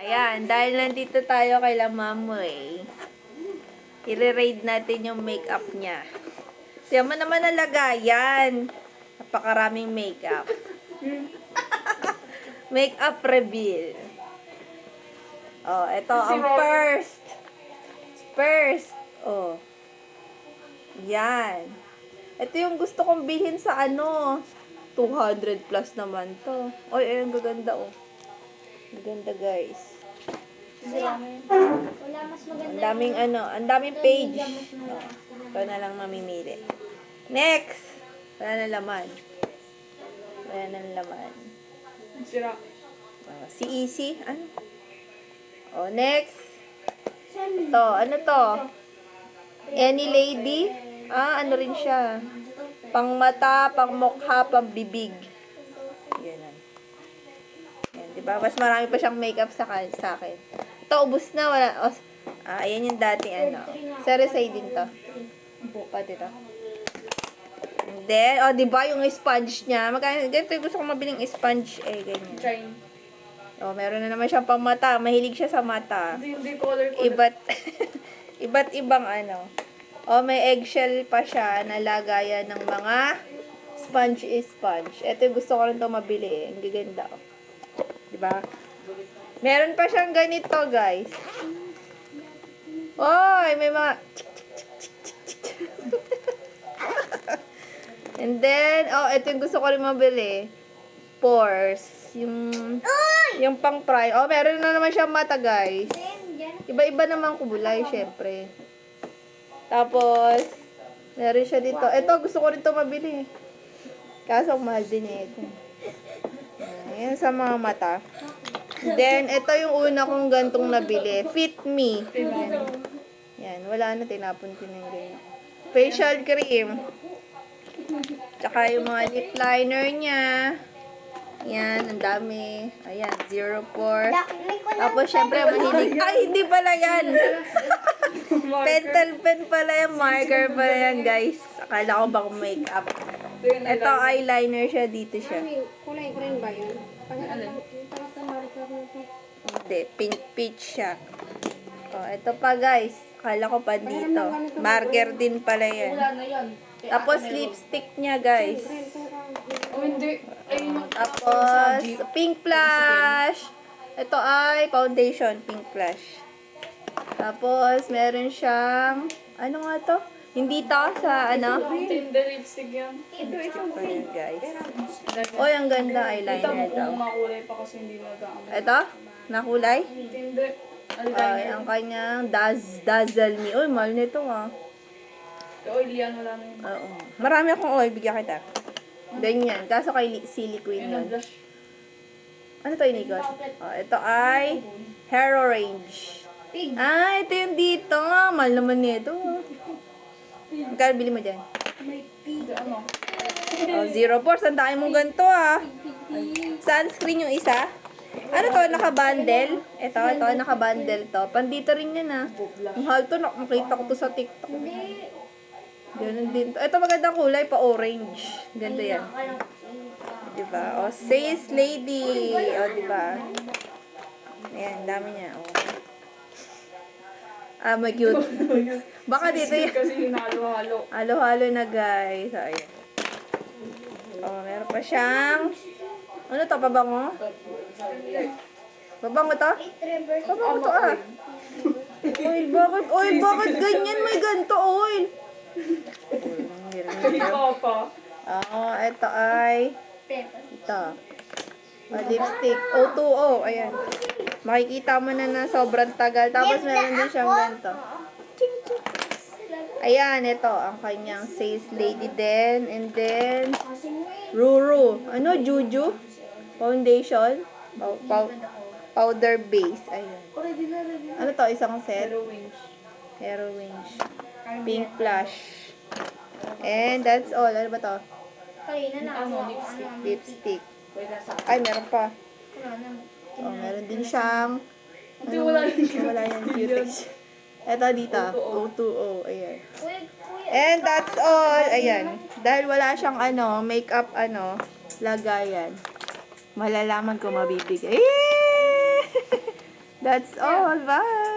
Ayan, dahil nandito tayo kay La Mamoy, i-raid natin yung makeup niya. Tiyan mo naman ang lagayan. Napakaraming makeup. makeup reveal. Oh, ito ang first. First. Oh. Yan. Ito yung gusto kong bilhin sa ano. 200 plus naman to. Oy, ayun, gaganda oh. Gaganda guys. Wala mas maganda. Ang daming ano, ang daming page. Oh, ito na lang mamimili. Next! Wala na laman. Wala na laman. Sira. Oh, si Easy, ano? Oh, next. Ito, ano to? Any lady? Ah, ano rin siya. Pang mata, pang mukha, pang bibig. Yan. Ah. Yan, di ba? Mas marami pa siyang makeup sa, sa akin. Ito, ubus na. Wala. Oh, ah, ayan yung dating ano. Ceresay din to. Pati to. And then, oh, di ba yung sponge niya? Magkano, ganito yung gusto ko mabiling sponge eh, ganyan. Trying. Oh, meron na naman siyang pang mata. Mahilig siya sa mata. Hindi, hindi color color. Iba't, iba't ibang ano. O, may eggshell pa siya na lagayan ng mga sponge is sponge. Ito yung gusto ko rin ito mabili eh. Ang gaganda. Oh. Diba? Meron pa siyang ganito, guys. Oy, may mga... And then, oh, ito yung gusto ko rin mabili. Pores. Yung, yung pang fry. Oh, meron na naman siyang mata, guys. Iba-iba naman kulay, syempre. Tapos, meron siya dito. Ito, gusto ko rin ito mabili. Kaso, mahal din eh. Ito. Ayan sa mga mata. Then, ito yung una kong gantong nabili. Fit Me. Yan. Yan. Wala na, tinapon ko yung ganyan. Facial cream. Tsaka yung mga lip liner niya. Yan, ang dami. Ayan, zero pore. Dakli ko lang. Tapos, syempre, mahilig. Ay, hindi pala yan. Pentel pen pala yan. Marker pala yan, guys. Akala ko bang makeup. Ito yun, Ito, eyeliner siya. Dito siya. Kulay green ba yun? Alin? Hindi, pink peach siya. Oh, ito pa, guys. Akala ko pa dito. Marker din pala yan. Na. Tapos, lipstick niya, guys. Oh, hindi. Yung Tapos, pink blush. Ito ay foundation, pink blush. Tapos, meron siyang, ano nga to? Hindi to sa, ano? Tinder lipstick yan. Ayan, guys. Oy, ang ganda eyeliner mo daw. makulay pa kasi hindi nag-aamay. Ito? Nakulay? Tinder. Ay, ang kanyang daz, dazzle me. Uy, mahal nito ah. Oily yan, wala na yun. Oo. Marami akong oil, bigyan kita. Ganyan. Kaso kay li- si liquid Ayun, yun. blush. Ano to inikot? Oh, ito ay hair orange. Pig. Ah, ito yung dito. Mahal naman nito. Magkano bili mo dyan? May pig. Ano? Oh, zero force. Ang dami mong ganito ah. Sunscreen yung isa. Ano to? Naka-bundle? Ito, ito. Naka-bundle to. Pandito rin yan ah. Mahal to. nak- Nakita ko to sa TikTok. Ganun din to. Ito magandang kulay pa orange. Ganda yan. Diba? O, says lady. O, diba? Ayan, dami niya. O. Ah, may cute. Baka dito yan. kasi hinalo-halo. Halo-halo na guys. O, ayan. O, meron pa siyang... Ano to? Pabango? Pabango to? Pabango to ah. Oil, bakit? Oil, bakit ganyan? May ganito oil. Ikaw pa. Oo, ito ay... Ito. Ah, lipstick. O2O. Ayan. Makikita mo na na sobrang tagal. Tapos meron din siyang ganito. Ayan, ito. Ang kanyang says lady din. And then, Ruru. Ano? Juju? Foundation? Pow- pow- powder base. Ayan. Ano to? Isang set? Hero wings. Pink blush. And that's all. Ano ba to? Kanina na Ano, ako. lipstick? Lipstick. Ay, meron pa. Wala na. Oh, meron din siyang... Hindi, wala yung Wala yan, cutex. Ito dito. O2O. Ayan. And that's all. Ayan. Dahil wala siyang ano, makeup ano, lagayan. Malalaman ko mabibigay. That's all. Bye!